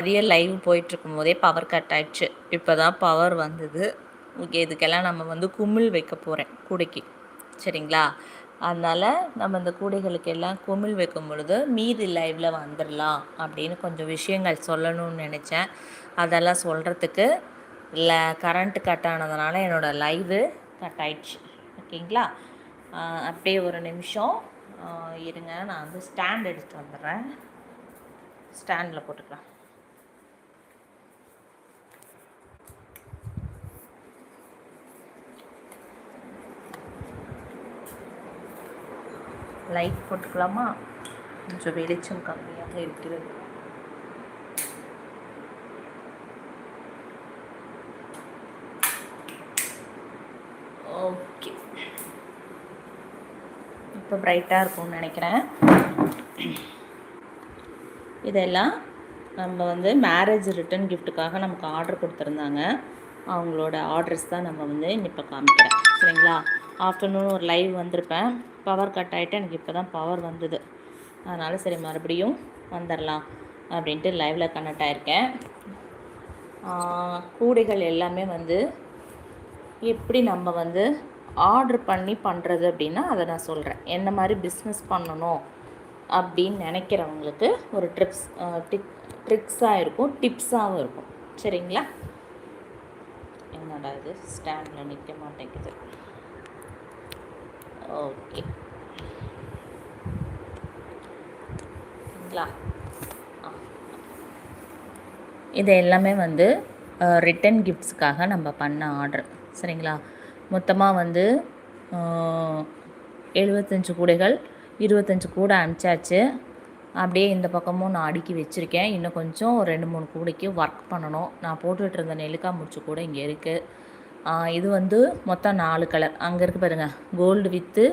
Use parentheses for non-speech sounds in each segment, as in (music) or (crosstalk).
மதியம் லைவ் போயிட்டுருக்கும் போதே பவர் கட் ஆயிடுச்சு. இப்போ தான் பவர் வந்தது. ஓகே இதுக்கெல்லாம் நம்ம வந்து குமிழ் வைக்க போகிறேன் கூடைக்கு. சரிங்களா? அதனால் நம்ம இந்த கூடைகளுக்கு எல்லாம் குமிழ் வைக்கும் பொழுது மீதி லைவில் வந்துடலாம் அப்படின்னு கொஞ்சம் விஷயங்கள் சொல்லணும்னு நினச்சேன். அதெல்லாம் சொல்கிறதுக்கு இல்லை கரண்ட்டு கட் ஆனதுனால என்னோடய லைவு கட் ஆயிடுச்சு. ஓகேங்களா? அப்படியே ஒரு நிமிஷம். இருங்க நான் வந்து ஸ்டாண்ட் எடுத்துகிட்டு வந்துடுறேன். ஸ்டாண்டில் போட்டுக்கலாம். லைட் போட்டுக்கலாமா? கொஞ்சம் வெளிச்சம் கம்மியாக இருக்கிறது. ஓகே. இப்போ ப்ரைட்டாக இருக்கும்னு நினைக்கிறேன். இதெல்லாம் நம்ம வந்து மேரேஜ் ரிட்டன் கிஃப்ட்டுக்காக நமக்கு ஆர்டர் கொடுத்துருந்தாங்க. அவங்களோட ஆர்டர்ஸ் தான் நம்ம வந்து இப்போ காமிக்கிறேன். சரிங்களா? ஆஃப்டர்நூன் ஒரு லைவ் வந்திருப்பேன். பவர் கட் ஆகிட்டு எனக்கு இப்போ தான் பவர் வந்தது. அதனால் சரி மறுபடியும் வந்துடலாம் அப்படின்ட்டு லைவில் கனெக்ட் ஆகிருக்கேன் கூடைகள் எல்லாமே வந்து எப்படி நம்ம வந்து ஆர்டர் பண்ணி பண்ணுறது அப்படின்னா அதை நான் சொல்கிறேன் என்ன மாதிரி பிஸ்னஸ் பண்ணணும் அப்படின்னு நினைக்கிறவங்களுக்கு ஒரு ட்ரிப்ஸ் டிப் ட்ரிக்ஸாக இருக்கும் டிப்ஸாகவும் இருக்கும். சரிங்களா? என்னடா ஸ்டாண்டில் நிற்க மாட்டேங்குது. ஓகே இது எல்லாமே வந்து ரிட்டன் கிஃப்ட்ஸுக்காக நம்ம பண்ண ஆர்டர் சரிங்களா? மொத்தமாக வந்து எழுபத்தஞ்சு கூடைகள் இருபத்தஞ்சு கூடை அனுப்பிச்சாச்சு அப்படியே இந்த பக்கமும் நான் அடுக்கி வச்சுருக்கேன். இன்னும் கொஞ்சம் ரெண்டு மூணு கூடைக்கு ஒர்க் பண்ணணும். நான் போட்டுகிட்டு இருந்த நெல்லிக்காய் முடிச்சு கூட இங்கே இருக்குது இது வந்து மொத்தம் நாலு கலர் அங்கே இருக்குது பாருங்கள் கோல்டு வித்து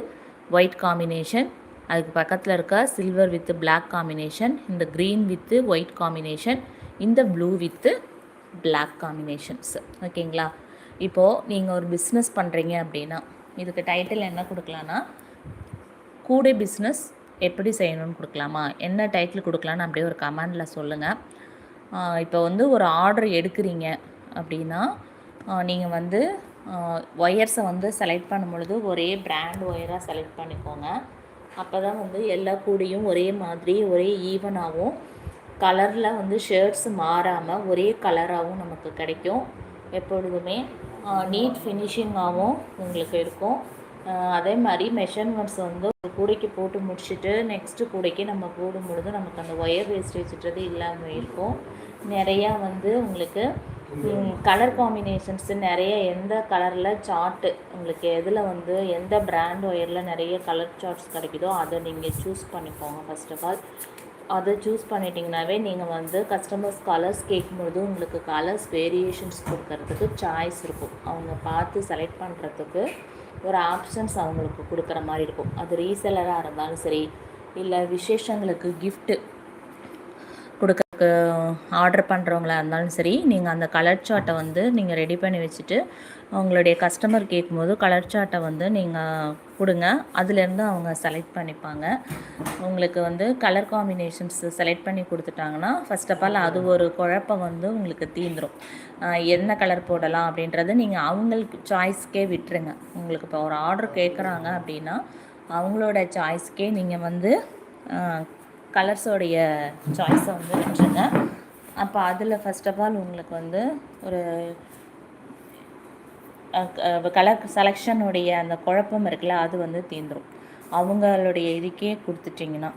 ஒயிட் காம்பினேஷன் அதுக்கு பக்கத்தில் இருக்க சில்வர் வித்து பிளாக் காம்பினேஷன் இந்த க்ரீன் வித்து ஒயிட் காம்பினேஷன் இந்த ப்ளூ வித்து பிளாக் காம்பினேஷன்ஸ் ஓகேங்களா இப்போது நீங்கள் ஒரு பிஸ்னஸ் பண்ணுறீங்க அப்படின்னா இதுக்கு டைட்டில் என்ன கொடுக்கலான்னா கூடை பிஸ்னஸ் எப்படி செய்யணும்னு கொடுக்கலாமா? என்ன டைட்டில் கொடுக்கலான்னு அப்படியே ஒரு கமெண்டில் சொல்லுங்கள் இப்போ வந்து ஒரு ஆர்டர் எடுக்கிறீங்க அப்படின்னா நீங்கள் வந்து ஒயர்ஸை வந்து செலக்ட் பண்ணும் பொழுது ஒரே பிராண்ட் ஒயராக செலக்ட் பண்ணிக்கோங்க. அப்போ தான் வந்து எல்லா கூடையும் ஒரே மாதிரி ஒரே ஈவனாகவும் கலரில் வந்து ஷர்ட்ஸ் மாறாமல் ஒரே கலராகவும் நமக்கு கிடைக்கும். எப்பொழுதுமே நீட் ஃபினிஷிங்காகவும் உங்களுக்கு இருக்கும். அதே மாதிரி மெஷர்மெண்ட்ஸ் வந்து ஒரு கூடைக்கு போட்டு முடிச்சுட்டு நெக்ஸ்ட்டு கூடைக்கு நம்ம போடும் பொழுது நமக்கு அந்த ஒயர் வேஸ்டேஜ்ன்றது இல்லாமல் இருக்கும். நிறையா வந்து உங்களுக்கு கலர் காம்பினேஷன்ஸு நிறைய எந்த கலரில் சார்ட்டு உங்களுக்கு எதில் வந்து எந்த பிராண்ட் ஒயரில் நிறைய கலர் சார்ட்ஸ் கிடைக்குதோ அதை நீங்கள் சூஸ் பண்ணிக்கோங்க ஃபஸ்ட் ஆஃப் ஆல் அதை சூஸ் பண்ணிட்டீங்கனாவே நீங்கள் வந்து கஸ்டமர்ஸ் கலர்ஸ் கேட்கும்பொழுது உங்களுக்கு கலர்ஸ் வேரியேஷன்ஸ் கொடுக்கறதுக்கு சாய்ஸ் இருக்கும். அவங்க பார்த்து செலக்ட் பண்ணுறதுக்கு ஒரு ஆப்ஷன்ஸ் அவங்களுக்கு கொடுக்குற மாதிரி இருக்கும். அது ரீசெலராக இருந்தாலும் சரி இல்லை விசேஷங்களுக்கு கிஃப்ட்டு உங்களுக்கு ஆர்டர் பண்ணுறவங்களா இருந்தாலும் சரி நீங்கள் அந்த கலர் சார்ட்டை வந்து நீங்கள் ரெடி பண்ணி வச்சுட்டு உங்களுடைய கஸ்டமர் கேட்கும்போது கலர் சார்ட்டை வந்து நீங்கள் கொடுங்க. அதுலேருந்து அவங்க செலக்ட் பண்ணிப்பாங்க. உங்களுக்கு வந்து கலர் காம்பினேஷன்ஸ் செலக்ட் பண்ணி கொடுத்துட்டாங்கன்னா ஃபஸ்ட் ஆஃப் ஆல் அது ஒரு குழப்பம் வந்து உங்களுக்கு தீந்துடும் என்ன கலர் போடலாம் அப்படின்றத நீங்கள் அவங்களுக்கு சாய்ஸ்க்கே விட்டுருங்க. உங்களுக்கு இப்போ ஒரு ஆர்டர் கேட்குறாங்க அப்படின்னா அவங்களோட சாய்ஸ்க்கே நீங்கள் வந்து கலர்ஸோடைய சாய்ஸை வந்து விட்டுருங்க அப்போ அதில் ஃபஸ்ட் ஆஃப் ஆல் உங்களுக்கு வந்து ஒரு கலர் செலெக்ஷனுடைய அந்த குழப்பம் இருக்குல்ல அது வந்து தீந்துடும் அவங்களுடைய இதுக்கே கொடுத்துட்டிங்கன்னா.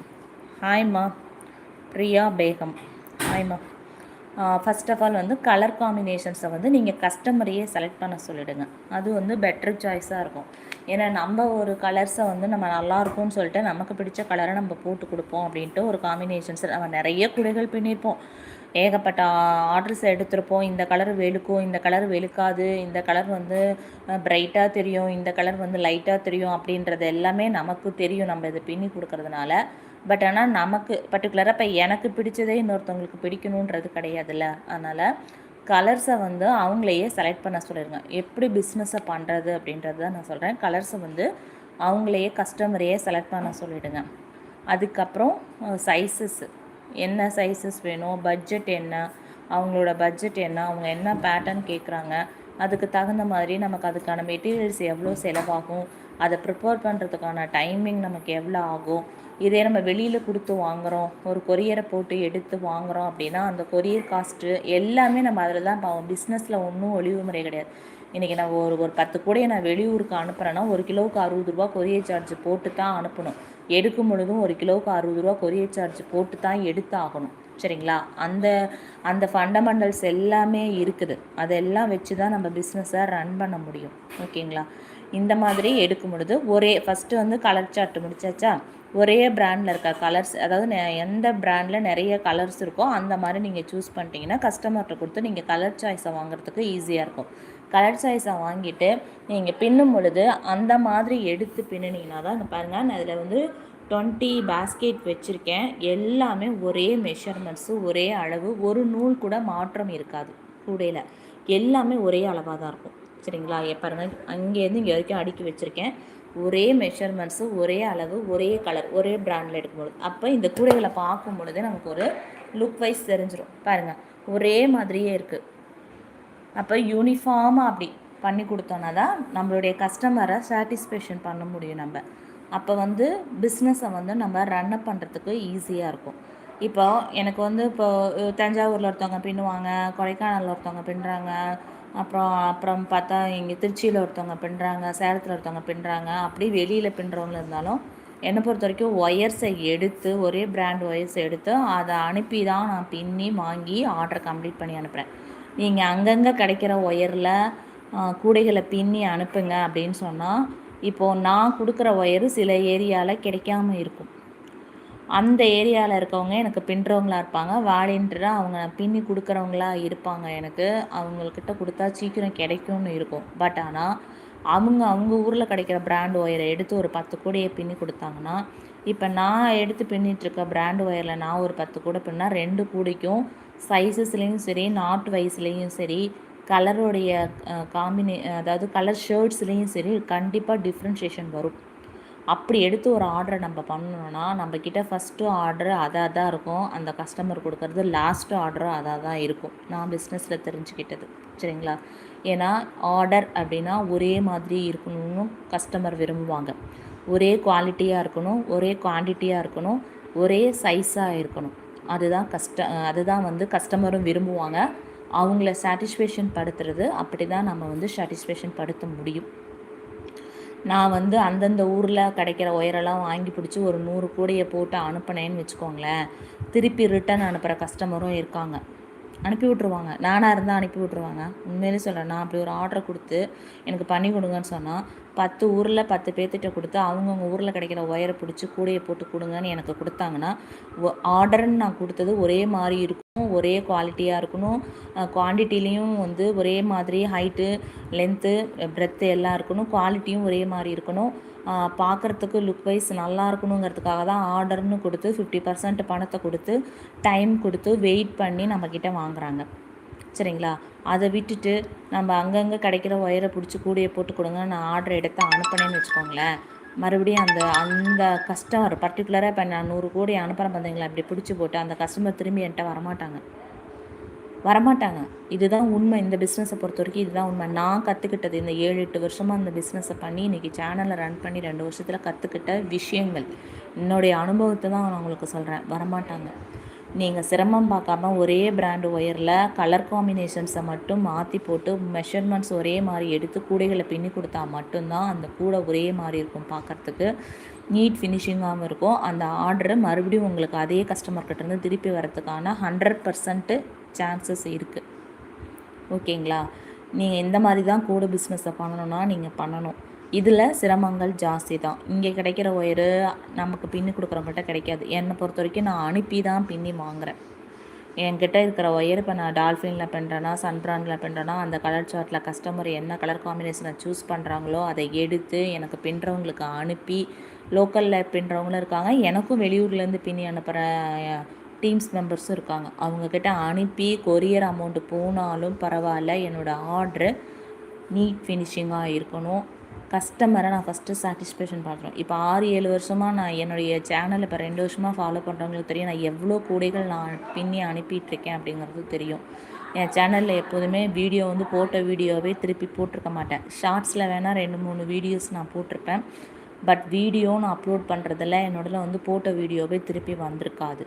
ஹாய்மா பிரியா பேகம். ஹாய்மா ஃபஸ்ட் ஆஃப் ஆல் வந்து கலர் காம்பினேஷன்ஸை வந்து நீங்கள் கஸ்டமரையே செலக்ட் பண்ண சொல்லிவிடுங்க அது வந்து பெட்ரு சாய்ஸாக இருக்கும். ஏன்னா நம்ம ஒரு கலர்ஸை வந்து நம்ம நல்லாயிருக்கும்னு சொல்லிட்டு நமக்கு பிடிச்ச கலரை நம்ம போட்டு கொடுப்போம் அப்படின்ட்டு ஒரு காம்பினேஷன்ஸ் நம்ம நிறைய குடைகள் பின்னிருப்போம். ஏகப்பட்ட ஆர்டர்ஸ் எடுத்திருப்போம். இந்த கலர் வெளுக்கும் இந்த கலர் வெளுக்காது இந்த கலர் வந்து ப்ரைட்டாக தெரியும் இந்த கலர் வந்து லைட்டாக தெரியும் அப்படின்றது எல்லாமே நமக்கு தெரியும். நம்ம இதை பின்னி கொடுக்கறதுனால பட் ஆனால் நமக்கு பர்டிகுலராக இப்போ எனக்கு பிடிச்சதே இன்னொருத்தவங்களுக்கு பிடிக்கணுன்றது கிடையாதுல்ல. அதனால் கலர்ஸை வந்து அவங்களையே செலக்ட் பண்ண சொல்லிடுங்க எப்படி பிஸ்னஸை பண்ணுறது அப்படின்றது தான் நான் சொல்கிறேன் கலர்ஸை வந்து அவங்களையே கஸ்டமரையே செலக்ட் பண்ண சொல்லிவிடுங்க அதுக்கப்புறம் சைஸஸ் என்ன சைஸஸ் வேணும்? பட்ஜெட் என்ன? அவங்களோட பட்ஜெட் என்ன? அவங்க என்ன பேட்டர்ன் கேட்குறாங்க அதுக்கு தகுந்த மாதிரி நமக்கு அதுக்கான மெட்டீரியல்ஸ் எவ்வளோ செலவாகும்? அதை ப்ரிப்பேர் பண்ணுறதுக்கான டைமிங் நமக்கு எவ்வளோ ஆகும்? இதே நம்ம வெளியில் கொடுத்து வாங்குகிறோம் ஒரு கொரியரை போட்டு எடுத்து வாங்குகிறோம் அப்படின்னா அந்த கொரியர் காஸ்ட்டு எல்லாமே நம்ம அதில் தான் பாவோம். பிஸ்னஸில் ஒன்றும் ஒளிவு முறை கிடையாது. இன்றைக்கி நான் ஒரு ஒரு பத்து கூடையை நான் வெளியூருக்கு அனுப்புகிறேன்னா ஒரு கிலோவுக்கு அறுபது ரூபா கொரியர் சார்ஜ் போட்டு தான் அனுப்பணும். எடுக்கும் பொழுதும் ஒரு கிலோவுக்கு அறுபது ரூபா கொரியர் சார்ஜ் போட்டு தான் எடுத்து ஆகணும் சரிங்களா? அந்த அந்த ஃபண்டமெண்டல்ஸ் எல்லாமே இருக்குது. அதெல்லாம் வச்சு தான் நம்ம பிஸ்னஸை ரன் பண்ண முடியும். ஓகேங்களா? இந்த மாதிரி எடுக்கும் பொழுது ஒரே ஃபஸ்ட்டு வந்து கலர் சார்ட் முடிச்சாச்சா? ஒரே ப்ராண்டில் இருக்க கலர்ஸ் அதாவது எந்த ப்ராண்டில் நிறைய கலர்ஸ் இருக்கோ அந்த மாதிரி நீங்கள் சூஸ் பண்ணிட்டீங்கன்னா கஸ்டமர்கிட்ட கொடுத்து நீங்கள் கலர் சாய்ஸை வாங்குறதுக்கு ஈஸியாக இருக்கும். கலர் சாய்ஸை வாங்கிட்டு நீங்கள் பின்னும் பொழுது அந்த மாதிரி எடுத்து பின்னினீங்கன்னா தான் பாருங்கள் நான் இதில் வந்து டுவெண்ட்டி பேஸ்கெட் வச்சுருக்கேன். எல்லாமே ஒரே மெஷர்மெண்ட்ஸு ஒரே அளவு ஒரு நூல் கூட மாற்றம் இருக்காது கூடையில். எல்லாமே ஒரே அளவாக தான் இருக்கும். சரிங்களா? இங்க அங்கேருந்து இங்கே வரைக்கும் அடுக்கி வச்சுருக்கேன். ஒரே மெஷர்மெண்ட்ஸு ஒரே அளவு ஒரே கலர் ஒரே பிராண்டில் எடுக்கும்பொழுது அப்போ இந்த கூடைகளை பார்க்கும் பொழுது நமக்கு ஒரு லுக் வைஸ் தெரிஞ்சிடும் பாருங்கள் ஒரே மாதிரியே இருக்குது அப்போ யூனிஃபார்மாக அப்படி பண்ணி கொடுத்தோன்னா தான் நம்மளுடைய கஸ்டமரை சாட்டிஸ்ஃபேக்ஷன் பண்ண முடியும் நம்ம. அப்போ வந்து பிஸ்னஸை வந்து நம்ம ரன் அப் பண்ணுறதுக்கு ஈஸியாக இருக்கும். இப்போ எனக்கு வந்து இப்போ தஞ்சாவூரில் ஒருத்தவங்க பின்னுவாங்க கொடைக்கானலில் ஒருத்தவங்க பின்னுறாங்க அப்புறம் அப்புறம் பார்த்தா இங்கே திருச்சியில் ஒருத்தவங்க பின்னுறாங்க சேலத்தில் ஒருத்தவங்க பின்னுறாங்க. அப்படி வெளியில் பின்னுறவங்க இருந்தாலும் என்னை பொறுத்த வரைக்கும் ஒயர்ஸை எடுத்து ஒரே பிராண்ட் ஒயர்ஸ் எடுத்து அதை அனுப்பி தான் நான் பின்னி வாங்கி ஆர்டர் கம்ப்ளீட் பண்ணி அனுப்புகிறேன் நீங்கள் அங்கங்கே கிடைக்கிற ஒயரில் கூடைகளை பின்னி அனுப்புங்க அப்படின்னு சொன்னால் இப்போது நான் கொடுக்குற ஒயரு சில ஏரியாவில் கிடைக்காம இருக்கும். அந்த ஏரியாவில் இருக்கவங்க எனக்கு பின்னுறவங்களா இருப்பாங்க. வாலின்ட்டு அவங்க பின்னி கொடுக்குறவங்களா இருப்பாங்க எனக்கு. அவங்கக்கிட்ட கொடுத்தா சீக்கிரம் கிடைக்கும்னு இருக்கும். பட் ஆனால் அவங்க அவங்க ஊரில் கிடைக்கிற பிராண்ட் ஒயரை எடுத்து ஒரு பத்து கூடையை பின்னி கொடுத்தாங்கன்னா இப்போ நான் எடுத்து பின்னிட்டு இருக்க பிராண்ட் ஒயரில் நான் ஒரு பத்து கூடை பின்னா ரெண்டு கூடைக்கும் சைஸஸ்லேயும் சரி நாட் வைஸ்லேயும் சரி கலருடைய காம்பினே அதாவது கலர் ஷர்ட்ஸ்லேயும் சரி கண்டிப்பாக டிஃப்ரென்ஷியேஷன் வரும். அப்படி எடுத்து ஒரு ஆர்டரை நம்ம பண்ணணும்னா நம்மக்கிட்ட ஃபஸ்ட்டு ஆர்டர் அதாக தான் இருக்கும். அந்த கஸ்டமர் கொடுக்கறது லாஸ்ட்டு ஆர்டரும் அதாக தான் இருக்கும். நான் பிஸ்னஸில் தெரிஞ்சுக்கிட்டது. சரிங்களா? ஏன்னா ஆர்டர் அப்படின்னா ஒரே மாதிரி இருக்கணும்னு கஸ்டமர் விரும்புவாங்க. ஒரே குவாலிட்டியாக இருக்கணும் ஒரே குவான்டிட்டியாக இருக்கணும் ஒரே சைஸாக இருக்கணும். அதுதான் கஸ்ட அதுதான் வந்து கஸ்டமரும் விரும்புவாங்க. அவங்கள சாட்டிஸ்ஃபேக்ஷன் படுத்துறது அப்படி தான் நம்ம வந்து சாட்டிஸ்ஃபேக்ஷன் படுத்த முடியும். நான் வந்து அந்தந்த ஊரில் கிடைக்கிற ஒயரெல்லாம் வாங்கி பிடிச்சி ஒரு நூறு கூடையை போட்டு அனுப்புனேன்னு வச்சுக்கோங்களேன். திருப்பி ரிட்டன் அனுப்புகிற கஸ்டமரும் இருக்காங்க. அனுப்பி விட்ருவாங்க நானாக இருந்தால் அனுப்பி விட்ருவாங்க உண்மையிலே சொல்கிறேன் நான் அப்படி ஒரு ஆர்டர் கொடுத்து எனக்கு பண்ணி கொடுங்கன்னு சொன்னால் பத்து ஊரில் பத்து பேர்த்திட்ட கொடுத்து அவங்கவுங்க ஊரில் கிடைக்கிற ஒயரை பிடிச்சி கூடையை போட்டு கொடுங்கன்னு எனக்கு கொடுத்தாங்கன்னா ஆர்டர்னு நான் கொடுத்தது ஒரே மாதிரி இருக்கும் ஒரே குவாலிட்டியாக இருக்கணும். குவான்டிட்டிலையும் வந்து ஒரே மாதிரி ஹைட்டு லென்த்து பிரெத்து எல்லாம் இருக்கணும். குவாலிட்டியும் ஒரே மாதிரி இருக்கணும். பார்க்குறதுக்கு லுக் வைஸ் நல்லா இருக்கணுங்கிறதுக்காக தான் ஆர்டர்னு கொடுத்து ஃபிஃப்டி பர்சன்ட் பணத்தை கொடுத்து டைம் கொடுத்து வெயிட் பண்ணி நம்மக்கிட்ட வாங்குறாங்க. சரிங்களா? அதை விட்டுட்டு நம்ம அங்கங்கே கிடைக்கிற ஒயரை பிடிச்சி கூடையை போட்டு கொடுங்க நான் ஆர்டர் எடுத்து அனுப்பினேன்னு வச்சுக்கோங்களேன். மறுபடியும் அந்த அந்த கஸ்டமர் பர்டிகுலராக இப்போ நான் நூறு கோடி அனுப்புகிறேன் பார்த்தீங்களா இப்படி பிடிச்சி போட்டு அந்த கஸ்டமர் திரும்பி என்கிட்ட வரமாட்டாங்க. வரமாட்டாங்க. இதுதான் உண்மை. இந்த பிஸ்னஸை பொறுத்த வரைக்கும் இதுதான் உண்மை. நான் கற்றுக்கிட்டது இந்த ஏழு எட்டு வருஷமாக இந்த பிஸ்னஸை பண்ணி இன்றைக்கி சேனலை ரன் பண்ணி ரெண்டு வருஷத்தில் கற்றுக்கிட்ட விஷயங்கள். என்னுடைய அனுபவத்தை தான் நான் உங்களுக்கு சொல்கிறேன் வரமாட்டாங்க. நீங்கள் சிரமம் பார்க்காம ஒரே பிராண்டு ஒயரில் கலர் காம்பினேஷன்ஸை மட்டும் மாற்றி போட்டு மெஷர்மெண்ட்ஸ் ஒரே மாதிரி எடுத்து கூடைகளை பின்னி கொடுத்தா மட்டும்தான் அந்த கூடை ஒரே மாதிரி இருக்கும் பார்க்குறதுக்கு. நீட் ஃபினிஷிங்காகவும் இருக்கும். அந்த ஆர்டரை மறுபடியும் உங்களுக்கு அதே கஸ்டமர்கிட்டேருந்து திருப்பி வரத்துக்கான ஹண்ட்ரட் பர்சன்ட்டு சான்சஸ் இருக்குது ஓகேங்களா? நீங்கள் இந்த மாதிரி தான் கூட பிஸ்னஸை பண்ணணும்னா நீங்கள் பண்ணணும். இதில் சிரமங்கள் ஜாஸ்தி தான். இங்கே கிடைக்கிற ஒயரு நமக்கு பின்னி கொடுக்குறவங்கள்ட்ட கிடைக்காது. என்னை பொறுத்த வரைக்கும் நான் அனுப்பி தான் பின்னி வாங்குகிறேன் என்கிட்ட இருக்கிற ஒயர் இப்போ நான் டால்ஃபினில் பண்ணுறேன்னா சன்ப்ரானில் பண்ணுறேன்னா அந்த கலர் சார்ட்டில் கஸ்டமர் என்ன கலர் காம்பினேஷனை சூஸ் பண்ணுறாங்களோ அதை எடுத்து எனக்கு பின்னுறவங்களுக்கு அனுப்பி லோக்கலில் பின்னுறவங்களும் இருக்காங்க. எனக்கும் வெளியூர்லேருந்து பின்னி அனுப்புகிற டீம்ஸ் மெம்பர்ஸும் இருக்காங்க. அவங்கக்கிட்ட அனுப்பி கொரியர் அமௌண்ட்டு போனாலும் பரவாயில்ல. என்னோடய ஆர்டரு நீட் ஃபினிஷிங்காக இருக்கணும். கஸ்டமரை நான் ஃபஸ்ட்டு சாட்டிஸ்ஃபேக்ஷன் பார்க்குறோம் இப்போ ஆறு ஏழு வருஷமாக நான் என்னுடைய சேனல் இப்போ ரெண்டு வருஷமாக ஃபாலோ பண்ணுறவங்களுக்கு தெரியும். நான் எவ்வளோ கூடைகள் நான் பின்னி அனுப்பிட்டுருக்கேன் அப்படிங்கிறது தெரியும். என் சேனலில் எப்போதுமே வீடியோ வந்து போட்ட வீடியோவே திருப்பி போட்டிருக்க மாட்டேன். ஷார்ட்ஸில் வேணால் ரெண்டு மூணு வீடியோஸ் நான் போட்டிருப்பேன். பட் வீடியோ நான் அப்லோட் பண்ணுறதில் என்னோடல வந்து போட்ட வீடியோவே திருப்பி வந்திருக்காது.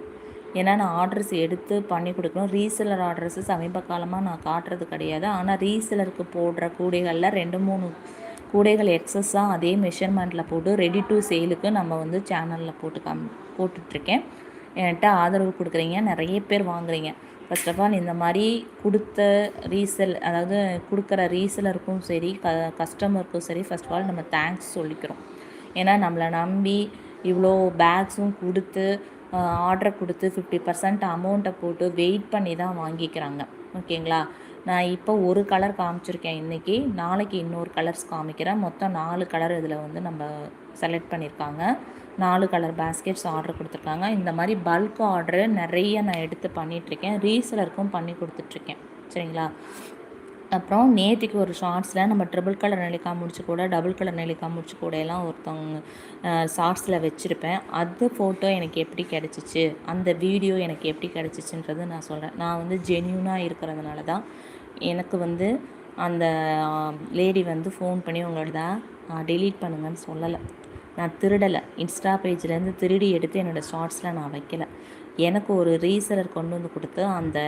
ஏன்னா நான் ஆர்டர்ஸ் எடுத்து பண்ணி கொடுக்கணும். ரீசெலர் ஆர்டர்ஸ் சமீப காலமாக நான் காட்டுறது கிடையாது. ஆனால் ரீசெலருக்கு போடுற கூடைகளில் ரெண்டு மூணு கூடைகள் எக்ஸஸ்ஸாக அதே மெஷர்மெண்ட்டில் போட்டு ரெடி டு சேலுக்கு நம்ம வந்து சேனலில் போட்டு காம் போட்டுட்ருக்கேன். என்கிட்ட ஆதரவு கொடுக்குறீங்க. நிறைய பேர் வாங்குறீங்க. ஃபர்ஸ்ட் ஆஃப் ஆல் இந்த மாதிரி கொடுத்த ரீசெல் அதாவது கொடுக்குற ரீசெலருக்கும் சரி க கஸ்டமருக்கும் சரி ஃபர்ஸ்ட் ஆஃப் ஆல் நம்ம தேங்க்ஸ் சொல்லிக்கிறோம். ஏன்னா நம்மளை நம்பி இவ்வளோ பேக்ஸும் கொடுத்து ஆர்டர் கொடுத்து ஃபிஃப்டி பர்சன்ட் அமௌண்ட்டை போட்டு வெயிட் பண்ணி தான் வாங்கிக்கிறாங்க. ஓகேங்களா? நான் இப்போ ஒரு கலர் காமிச்சிருக்கேன் இன்றைக்கி நாளைக்கு இன்னொரு கலர்ஸ் காமிக்கிறேன். மொத்தம் நாலு கலர் இதில் வந்து நம்ம செலக்ட் பண்ணியிருக்காங்க. நாலு கலர் பேஸ்கெட்ஸ் ஆர்டர் கொடுத்துருக்காங்க. இந்த மாதிரி பல்க் ஆர்டரு நிறைய நான் எடுத்து பண்ணிகிட்ருக்கேன் ரீசலருக்கும் பண்ணி கொடுத்துட்ருக்கேன் சரிங்களா? அப்புறம் நேற்றுக்கு ஒரு ஷார்ட்ஸில் நம்ம ட்ரிபிள் கலர் நெல்லிக்காய் முடிச்சு கூட டபுள் கலர் நெல்லிக்காய் முடிச்சு கூட எல்லாம் ஒருத்தவங்க ஷார்ட்ஸில் வச்சுருப்பேன். அது ஃபோட்டோ எனக்கு எப்படி கிடச்சிச்சு அந்த வீடியோ எனக்கு எப்படி கிடச்சிச்சுன்றது நான் சொல்கிறேன் நான் வந்து ஜென்யூனாக இருக்கிறதுனால தான் எனக்கு வந்து அந்த லேடி வந்து ஃபோன் பண்ணி உங்களோட டெலீட் பண்ணுங்கன்னு சொல்லலை. நான் திருடலை. இன்ஸ்டா பேஜ்லேருந்து திருடி எடுத்து என்னோடய ஷார்ட்ஸில் நான் வைக்கலை. எனக்கு ஒரு ரீசலர் கொண்டு வந்து கொடுத்து அந்த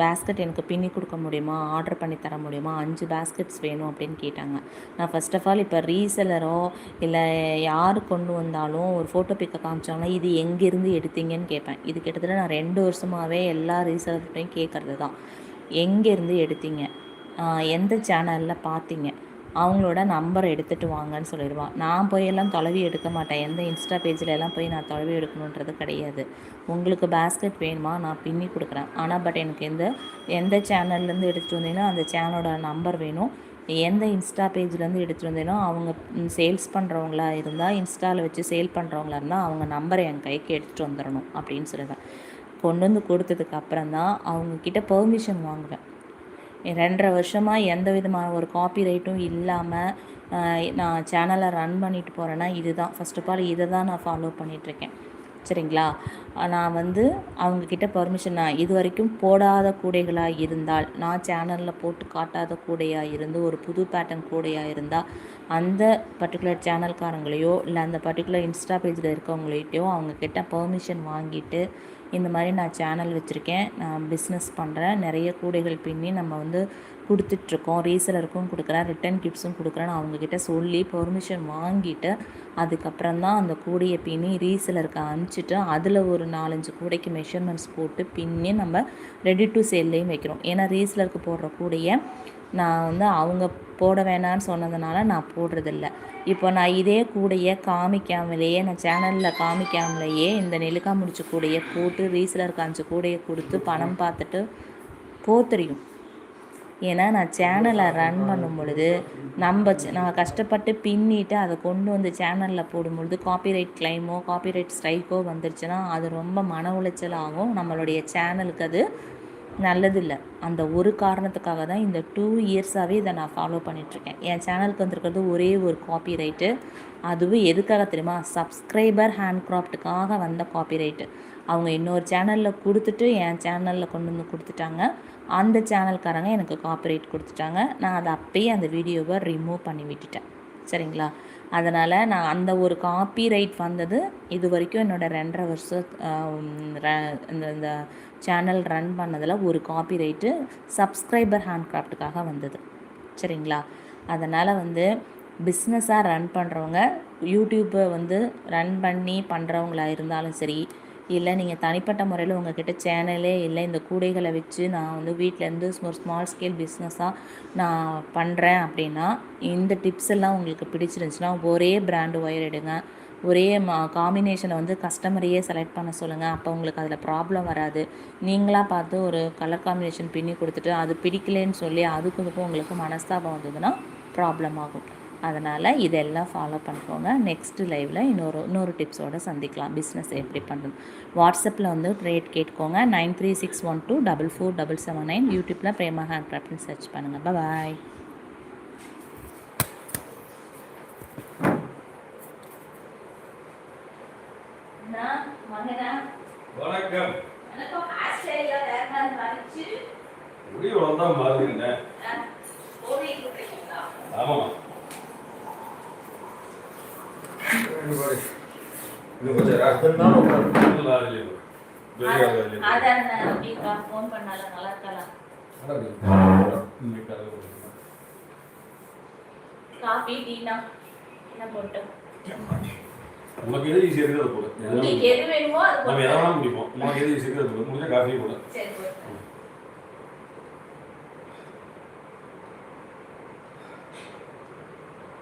பேஸ்கெட் எனக்கு பின்னி கொடுக்க முடியுமா? ஆர்டர் பண்ணி தர முடியுமா? அஞ்சு பேஸ்கெட்ஸ் வேணும் அப்படின்னு கேட்டாங்க. நான் ஃபஸ்ட் ஆஃப் ஆல் இப்போ ரீசெலரோ இல்லை யார் கொண்டு வந்தாலும் ஒரு ஃபோட்டோ பிக்கை காமிச்சாங்கன்னா இது எங்கேருந்து எடுத்தீங்கன்னு கேட்பேன். இது கிட்டத்தட்ட நான் ரெண்டு வருஷமாகவே எல்லா ரீசலர்கிட்டையும் கேட்குறது தான் எங்கேருந்து எடுத்தீங்க? எந்த சேனலில் பார்த்தீங்க? அவங்களோட நம்பரை எடுத்துகிட்டு வாங்கன்னு சொல்லிடுவான் நான் போயெல்லாம் தொலைவி எடுக்க மாட்டேன். எந்த இன்ஸ்டா பேஜில் எல்லாம் போய் நான் தொலைவி எடுக்கணுன்றது கிடையாது. உங்களுக்கு பேஸ்கெட் வேணுமா? நான் பின்னி கொடுக்குறேன். ஆனால் பட் எனக்கு எந்த எந்த சேனல்லேருந்து எடுத்துகிட்டு வந்தீங்கன்னா அந்த சேனலோட நம்பர் வேணும். எந்த இன்ஸ்டா பேஜ்லேருந்து எடுத்துகிட்டு வந்தேனோ அவங்க சேல்ஸ் பண்ணுறவங்களா இருந்தால் இன்ஸ்டாவில் வச்சு சேல் பண்ணுறவங்களா இருந்தால் அவங்க நம்பரை என் கைக்கு எடுத்துகிட்டு வந்துடணும் அப்படின்னு சொல்லுவேன் கொண்டு வந்து கொடுத்ததுக்கு அப்புறம் தான் அவங்கக்கிட்ட பெர்மிஷன் வாங்குவேன். ரெண்டரை வருஷமாக எந்த விதமான ஒரு காப்பி ரைட்டும் இல்லாமல் நான் சேனலை ரன் பண்ணிட்டு போகிறேன்னா இது தான் ஃபஸ்ட் ஆஃப் ஆல் இதை தான் நான் ஃபாலோ பண்ணிகிட்ருக்கேன் சரிங்களா? நான் வந்து அவங்கக்கிட்ட பர்மிஷன் நான் இது வரைக்கும் போடாத கூடைகளாக இருந்தால் நான் சேனலில் போட்டு காட்டாத கூடையாக இருந்து ஒரு புது பேட்டர்ன் கூடையாக இருந்தால் அந்த பர்டிகுலர் சேனல்காரங்களையோ இல்லை அந்த பர்டிகுலர் இன்ஸ்டா பேஜில் இருக்கவங்கள்ட்டையோ அவங்கக்கிட்ட பர்மிஷன் வாங்கிட்டு இந்த மாதிரி நான் சேனல் வச்சுருக்கேன். நான் பிஸ்னஸ் பண்ணுறேன் நிறைய கூடைகள் பின்னி நம்ம வந்து கொடுத்துட்ருக்கோம். ரீசலருக்கும் கொடுக்குறேன். ரிட்டன் கிஃப்ட்ஸும் கொடுக்குறேன். அவங்கக்கிட்ட சொல்லி பெர்மிஷன் வாங்கிட்டு அதுக்கப்புறம் தான் அந்த கூடையை பின்னி ரீசலருக்கு அனுப்பிச்சிட்டு அதில் ஒரு நாலஞ்சு கூடைக்கு மெஷர்மெண்ட்ஸ் போட்டு பின்னி நம்ம ரெடி டு சேல்லையும் வைக்கிறோம். ஏன்னா ரீசலருக்கு போடுற கூடையை நான் வந்து அவங்க போட வேணான்னு சொன்னதுனால நான் போடுறதில்ல. இப்போ நான் இதே கூடையே காமிக்காமலேயே நான் சேனலில் காமிக்காமலேயே இந்த நெல்லிக்காய் முடிச்ச கூடையை போட்டு ரீசலர் காமிச்ச கூடையை கொடுத்து பணம் பார்த்துட்டு போத்தரியும் ஏன்னா நான் சேனலை ரன் பண்ணும் பொழுது நம்ம நான் கஷ்டப்பட்டு பின்னிட்டு அதை கொண்டு வந்து சேனலில் போடும்பொழுது காப்பிரைட் கிளைமோ காப்பிரைட் ஸ்ட்ரைக்கோ வந்துருச்சுன்னா அது ரொம்ப மன உளைச்சல் ஆகும் நம்மளுடைய சேனலுக்கு அது நல்லதில்லை. அந்த ஒரு காரணத்துக்காக தான் இந்த டூ இயர்ஸாகவே இதை நான் ஃபாலோ பண்ணிகிட்ருக்கேன் என் சேனலுக்கு வந்திருக்கிறது ஒரே ஒரு காப்பி ரைட்டு அதுவும் எதுக்காக தெரியுமா? சப்ஸ்கிரைபர் ஹேண்ட் கிராஃப்ட்டுக்காக வந்த காப்பி ரைட்டு அவங்க இன்னொரு சேனலில் கொடுத்துட்டு என் சேனலில் கொண்டு வந்து கொடுத்துட்டாங்க. அந்த சேனல்காரங்க எனக்கு காப்பி ரைட் கொடுத்துட்டாங்க. நான் அதை அப்பயே அந்த வீடியோவை ரிமூவ் பண்ணி விட்டுட்டேன். சரிங்களா? அதனால் நான் அந்த ஒரு காப்பி ரைட் வந்தது இது வரைக்கும் என்னோடய ரெண்டரை வருஷம் இந்த இந்த சேனல் ரன் பண்ணதில் ஒரு காப்பி ரைட்டு சப்ஸ்கிரைபர் ஹேண்ட் கிராஃப்ட்டுக்காக வந்தது. சரிங்களா? அதனால் வந்து பிஸ்னஸாக ரன் பண்ணுறவங்க யூடியூப்பை வந்து ரன் பண்ணி பண்ணுறவங்களா இருந்தாலும் சரி இல்லை நீங்கள் தனிப்பட்ட முறையில் உங்ககிட்ட சேனலே இல்லை இந்த கூடைகளை வச்சு நான் வந்து வீட்டிலேருந்து ஒரு ஸ்மால் ஸ்கேல் பிஸ்னஸாக நான் பண்ணுறேன் அப்படின்னா இந்த டிப்ஸ் எல்லாம் உங்களுக்கு பிடிச்சிருந்துச்சுன்னா ஒரே பிராண்டு ஒயர் எடுங்க. ஒரே மா காம்பினேஷனை வந்து கஸ்டமரையே செலக்ட் பண்ண சொல்லுங்கள் அப்போ உங்களுக்கு அதில் ப்ராப்ளம் வராது. நீங்களாக பார்த்து ஒரு கலர் காம்பினேஷன் பின்னி கொடுத்துட்டு அது பிடிக்கலன்னு சொல்லி அதுக்கு இதுக்கும் உங்களுக்கு மனஸ்தாபம் வந்ததுன்னா ப்ராப்ளம் ஆகும். அதனால் இதெல்லாம் ஃபாலோ பண்ணிக்கோங்க. நெக்ஸ்ட்டு லைவில் இன்னொரு இன்னொரு டிப்ஸோடு சந்திக்கலாம். பிஸ்னஸ் எப்படி பண்ணணும் வாட்ஸ்அப்பில் வந்து ரேட் கேட்டுக்கோங்க. Nine three six one two double four double seven nine யூடியூப்பில் பிரேமா ஹேண்ட் கிராஃப்ட்னு சர்ச் பண்ணுங்கள் பாய் காஃபி டீனா என்ன போட்டு உனக்கு எது ஈஸியாக இருக்குது அதை போடு எது உங்களுக்கு வேணாலும் எது வேணுமோ அது நம்ம போட்டு எதை வேணாலும் குடிப்போம் உனக்கு எது ஈஸியாக இருக்குது அதை போடு முடிஞ்சா காஃபியே போடு சரி போட்டு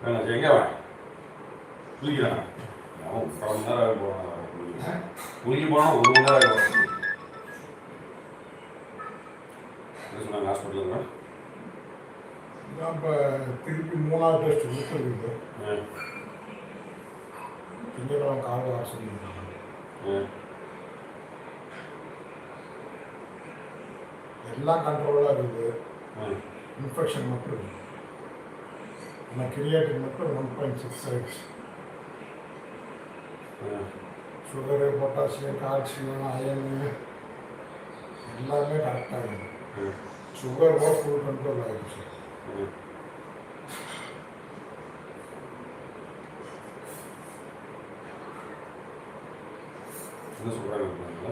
வேணாம் சரி எங்கே வா குளிக்கிறான் அவன் பல மணி நேரம் ஆகி போகிறான் குளிக்க போனால் ஒரு மணி நேரம் ஆகும் என்ன சொன்னாங்க இதான் இப்போ திருப்பி மூணாவது டெஸ்ட் கொடுத்துருக்கு திங்கட்கிழமை காலையில் வர சொல்லியிருக்காங்க. எல்லாம் கண்ட்ரோலாக இருக்குது. இன்ஃபெக்ஷன் மட்டும் இருக்கு ஆனால் கிரியாட்டின் மட்டும் ஒன் பாயிண்ட் சிக்ஸ் ஆயிடுச்சு. சுகரு பொட்டாசியம் கால்சியம் அயனு எல்லாமே கரெக்டாக இருக்குது சுகர் ஃபுல் கண்ட்ரோல் சொல்கிறாங்க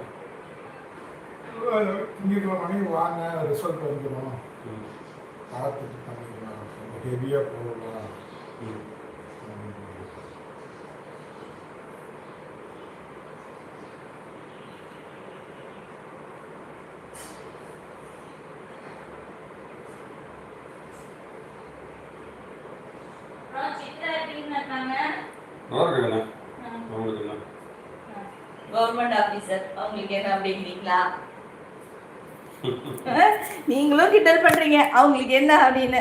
திங்கட்கிழமை மணிக்கு வாங்க ரிசல்ட் வந்துடும் பார்த்துட்டு பண்ணிக்கலாம். ஹெவியாக போகலாம் அப்புறம் சித்ரா எப்படின்னு இருக்காங்க நல்லா இருக்குங்கண்ணா அவங்களுக்கு என்ன கவர்மெண்ட் ஆபீசர் அவங்களுக்கு என்ன அப்படிங்கிறீங்களா (laughs) நீங்களும் கிண்டல் பண்றீங்க. அவங்களுக்கு என்ன அப்படின்னு